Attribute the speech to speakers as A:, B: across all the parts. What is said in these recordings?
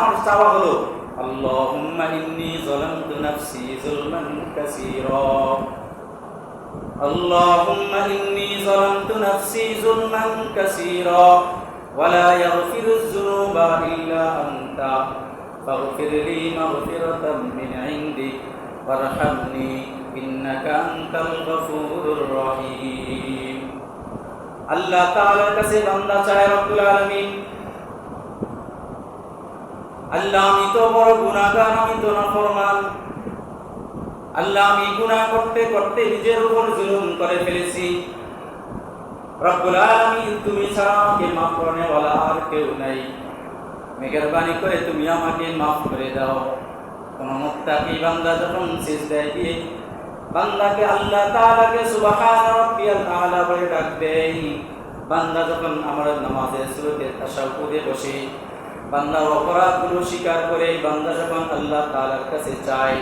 A: আমার চাওয়া হলো আল্লাহুম্মা ইন্নি যালামতু নাফসি যুলমান কাসীরা আল্লাহুম্মা ইন্নি যালামতু নাফসি যুলমান কাসীরা ولا يغفر الذنوب إلا أنت فاغفر لي مغفرة من عندك وارحمني إنك أنت الغفور الرحيم আল্লাহ তাআলার কাছে বান্দা চায় রব্বুল আলামিন আল্লাহ আমি তো বড় আমি তো নফরমান আল্লাহ আমি গুণা করতে করতে নিজের উপর জুলুম করে ফেলেছি রব্বুল আলামিন তুমি ছাড়া আমাকে মাফ করনে বলা আর কেউ নাই মেহরবানি করে তুমি আমাকে মাফ করে দাও কোনো মুক্তাকি বান্দা যখন সিজদায় দিয়ে বান্দাকে আল্লাহ তাআলাকে সুবহান রাব্বিয়াল আলা বলে ডাক দেয় বান্দা যখন আমার নামাজের শুরুতে তাশাহুদে বসে বান্দা অপরাধগুলো স্বীকার করে বান্দা যখন আল্লাহ তালার কাছে চায়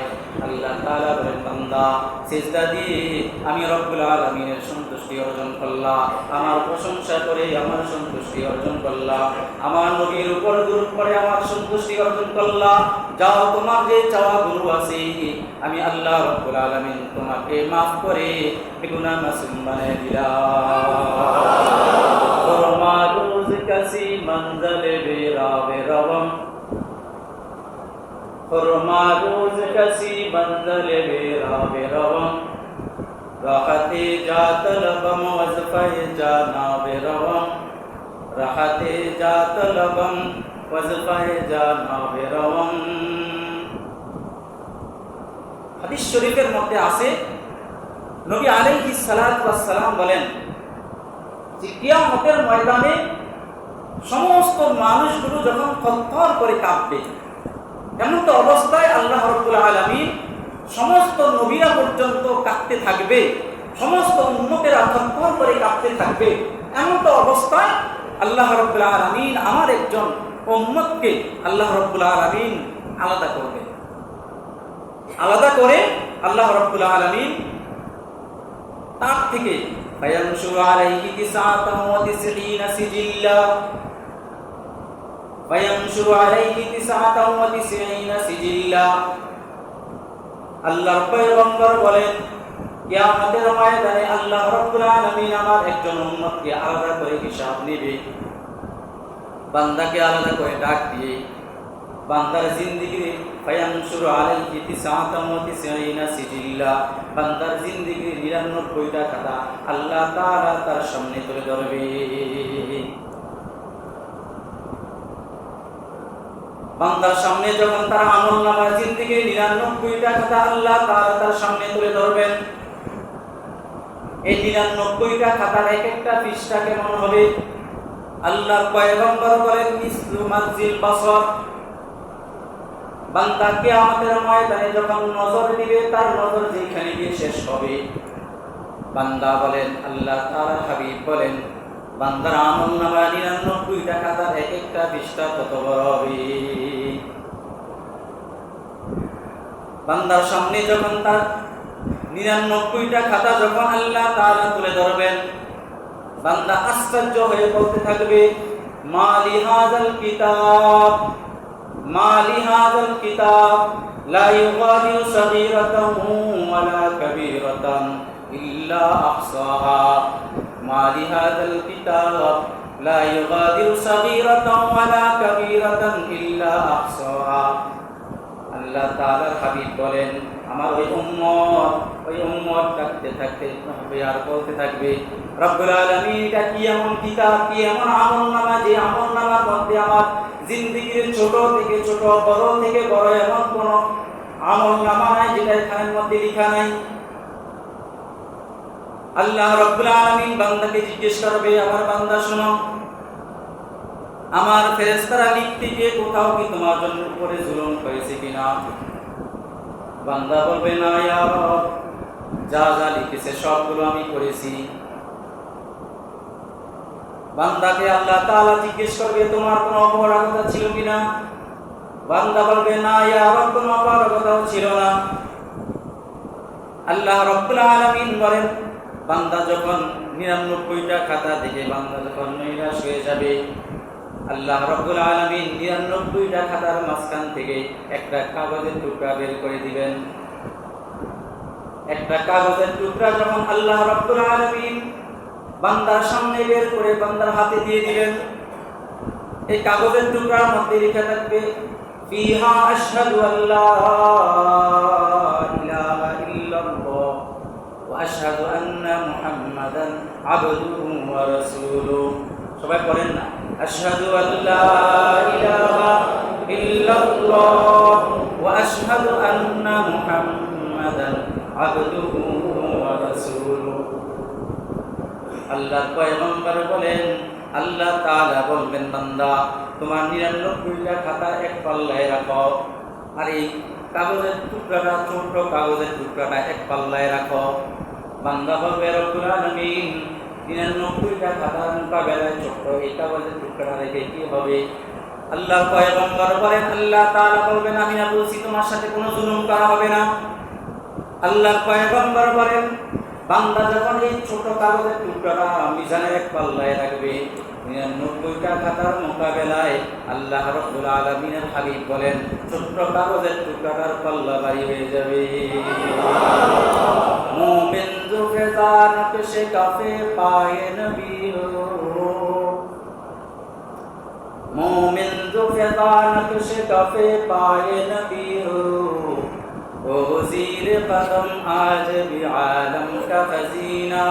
A: আল্লাহ তালা বলে বান্দা চেষ্টা দিয়ে আমি রব্বুল আলমিনের সন্তুষ্টি অর্জন করলাম আমার প্রশংসা করে আমার সন্তুষ্টি অর্জন করলাম আমার নবীর উপর দূর করে আমার সন্তুষ্টি অর্জন করলাম যাও তোমার যে চাওয়া গুরু আছে আমি আল্লাহ রব্বুল আলমিন তোমাকে মাফ করে বেগুনা মাসুম বানিয়ে দিলাম فرماروز کسی بندل میرا بروم راحت جا طلبم وظفه جانا بروم راحت جا طلبم وظفه جانا بروم
B: হাদিস শরীফের মধ্যে আছে নবী আলাইহি সালাত সালাম বলেন যে কিয়ামতের ময়দানে সমস্ত মানুষগুলো যখন কত্থর করে কাঁপবে এমন অবস্থায় আল্লাহ রব্বুল আলমী সমস্ত নবীরা পর্যন্ত কাঁদতে থাকবে সমস্ত উন্নতেরা থপ্পর করে কাঁদতে থাকবে এমন অবস্থায় আল্লাহ রব্বুল আলমিন আমার একজন উম্মতকে আল্লাহ রব্বুল আলমিন আলাদা করবে আলাদা করে আল্লাহ রব্বুল আলমিন তার থেকে وينشر عليه تسعة وتسعين سجلا বলেন ময়দানে আল্লাহ আলামিন আমার একজন উম্মতকে আলাদা করে হিসাব নেবে বান্দাকে আলাদা করে ডাক দিয়ে বান্দার জিন্দিগির আলাইহি সিজিল্লা বান্দার জিন্দিগির 99টা খাতা আল্লাহ তাআলা তার সামনে তুলে ধরবে বান্দার সামনে যখন তার আমল নামার জিন্দিকে নিরানব্বইটা কথা আল্লাহ তারা তার সামনে তুলে ধরবেন এই নিরানব্বইটা খাতার এক একটা পৃষ্ঠা কেমন হবে আল্লাহ পয়গম্বর ইসলু বাসর বান্দাকে আমাদের ময়দানে যখন নজর দিবে তার নজর যেখানে গিয়ে শেষ হবে বান্দা বলেন আল্লাহ তারা হাবিব বলেন বান্দার আমল নামা নিরানব্বইটা খাতার এক একটা পৃষ্ঠা তত বড় হবে বান্দার সামনে যখন তার নিরানব্বইটা খাতা যখন আল্লাহ তারা তুলে ধরবেন বান্দা আশ্চর্য হয়ে বলতে থাকবে মালি হাজাল কিতাব মালি হাজাল কিতাব লা ইউগাদিরু সাগীরাতাম ওয়ালা কাবীরাতাম ইল্লা আহসাহা ما هذا الكتاب لا يغادر صغيرة ولا كبيرة إلا أحصاها আল্লাহ তাআলার হাবিব বলেন আমার ওই উম্মত ওই উম্মত থাকতে থাকতে হবে আর বলতে থাকবে রব্বুল আলামিন এটা কি এমন কিতাব কি এমন আমলনামা যে আমলনামার মধ্যে আমার জিন্দিগির ছোট থেকে ছোট বড় থেকে বড় এমন কোনো আমলনামা নাই যেটা এখানের মধ্যে লিখা নাই আল্লাহ রব্বুল আলামিন বান্দাকে জিজ্ঞেস করবে আমার বান্দা শোনো আমার ফেরেশতারা লিখতে গিয়ে কোথাও কি তোমার জন্য উপরে জুলুম হয়েছে কিনা বান্দা বলবে না যা যা লিখেছে সবগুলো আমি করেছি বান্দাকে আল্লাহ তাআলা জিজ্ঞেস করবে তোমার কোনো অপরাধতা ছিল কিনা বান্দা বলবে না ইয়া রব কোনো অপরাধতাও ছিল না আল্লাহ রব্বুল আলামিন বলেন বান্দা যখন নিরানব্বইটা খাতা দেখে বান্দা যখন নৈরাশ হয়ে যাবে আল্লাহ রব্বুল আলমিন নিরানব্বইটা খাতার মাঝখান থেকে একটা কাগজের টুকরা বের করে দিবেন একটা কাগজের টুকরা যখন আল্লাহ রব্বুল আলমিন বান্দার সামনে বের করে বান্দার হাতে দিয়ে দিবেন এই কাগজের টুকরার মধ্যে লিখে থাকবে বিহা আশহাদু আল্লাহ عبده ورسوله সবাই পড়েন না আশহাদু আল্লা ইলাহা ইল্লাল্লাহ ওয়া আশহাদু আন্না মুহাম্মাদান আবদুহু ওয়া রাসূলুহু আল্লাহ পয়গম্বর বলেন আল্লাহ তাআলা বলবেন বান্দা তোমার 99টা খাতা এক পাল্লায় রাখো আর এই কাগজের টুকরাটা ছোট্ট কাগজের টুকরাটা এক পাল্লায় রাখো বান্দা হবে রব্বুল আলমিন নিরানব্বইটা খাতার মোকাবেলায় ছোট্ট এটা বলে টুকরা রেখে কি হবে আল্লাহ পয়গম্বর বলেন আল্লাহ তাআলা বলবেন আমি না বলছি তোমার সাথে কোনো জুলুম করা হবে না আল্লাহর পয়গম্বর বলেন বান্দা যখন এই ছোট কাগজের টুকরাটা মিজানের এক পাল্লায় রাখবে নিরানব্বইটা খাতার মোকাবেলায় আল্লাহ রব্বুল আলমিনের হাবিব বলেন ছোট্ট কাগজের টুকরাটার পাল্লা বাড়ি হয়ে যাবে نانک شکافے پائے نبی مومن جو فضا نقش کفے پائے نبی ہو وہ زیر قدم آج بھی عالم کا خزینہ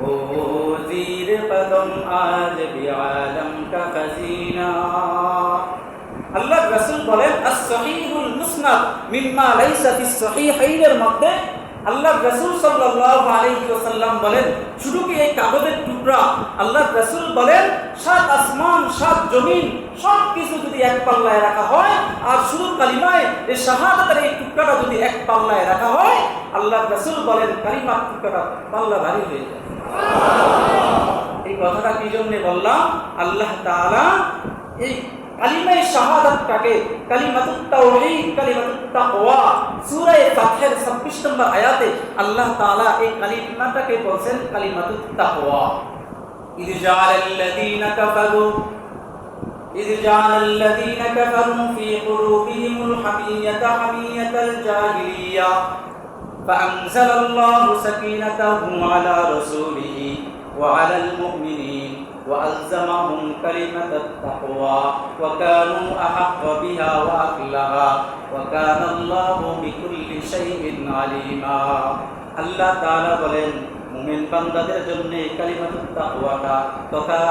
B: وہ زیر قدم آج بھی عالم کا خزینہ اللہ رسول بولے الصحیح المسند مما ليس في الصحيحين المقدم আল্লাহ রসুল সাল্লাহ আলহিউসাল্লাম বলেন শুধু কি এই কাগজের টুকরা আল্লাহ রসুল বলেন সাত আসমান সাত জমিন সব কিছু যদি এক পাল্লায় রাখা হয় আর শুধু কালিমায় এই শাহাদাতের এই টুকরাটা যদি এক পাল্লায় রাখা হয় আল্লাহ রসুল বলেন কালিমার টুকরাটা পাল্লা ভারী হয়ে যায় এই কথাটা কি জন্যে বললাম আল্লাহ তালা এই كلمه শাহাদাতটাকে কালিমাতুল كلمة কালিমাতুল তাকওয়া সূরা ফাতিহার 26 নম্বর আয়াতে আল্লাহ তাআলা كلمة কালিমাটাকে বলেন كلمة তাকওয়া إذ جعل الذين كفروا إذ جعل الذين كفروا في قلوبهم الحمية حمية الجاهلية فأنزل الله سكينته على رسوله وعلى المؤمنين وألزمهم كلمة التقوى وكانوا أحق بها وأهلها وكان الله بكل شيء عليما الله تعالى بلين মুমিন বান্দাদের জন্য কালিমাতুত তাকওয়াটা তথা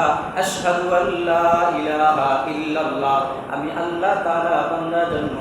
B: আশহাদু আল্লা ইলাহা ইল্লাল্লাহ আমি আল্লাহ তাআলা বান্দার জন্য